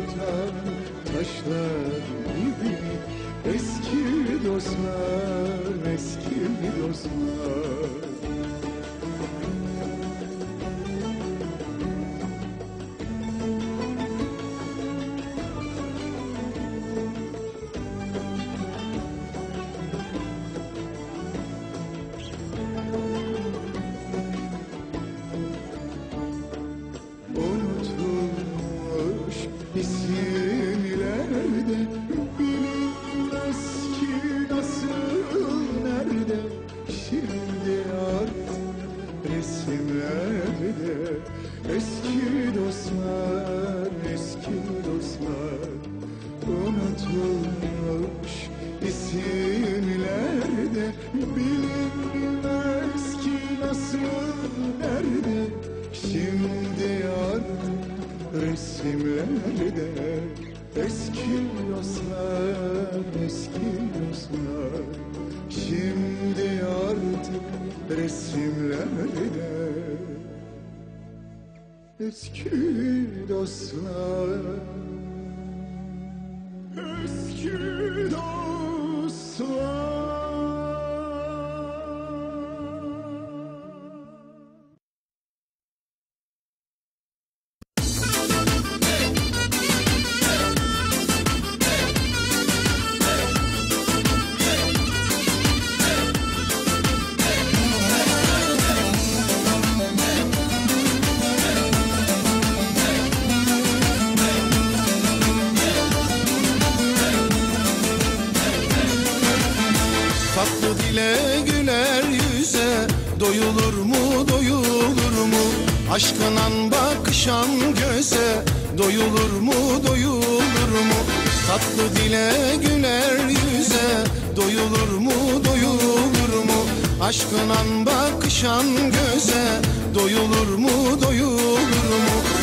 Yosun tutan taşlar gibi Eski dostlar, eski dostlar Unutulmuş isimlerde Bilinmez ki nasıl nerede? Şimdi artık resimlerde Eski dostlar, eski dostlar. Şimdi artık resimlerde Eski dostlar Eski Doyulur mu doyulur mu? Aşkınan bakışan göze Doyulur mu doyulur mu? Tatlı dile güler yüze Doyulur mu doyulur mu? Aşkınan bakışan göze Doyulur mu doyulur mu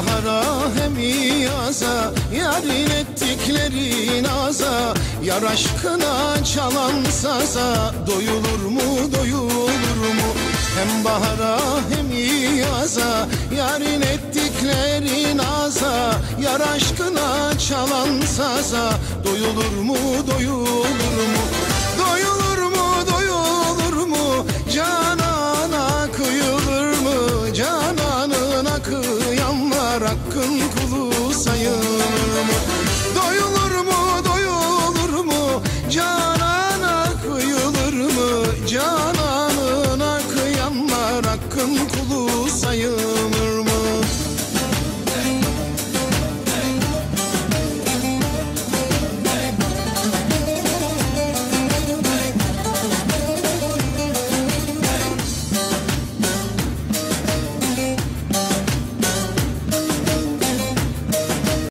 bahara hem yaza Yarın ettikleri naza Yar aşkına çalan saza Doyulur mu doyulur mu? Hem bahara hem yaza Yarın ettikleri naza Yar aşkına çalan saza Doyulur mu doyulur mu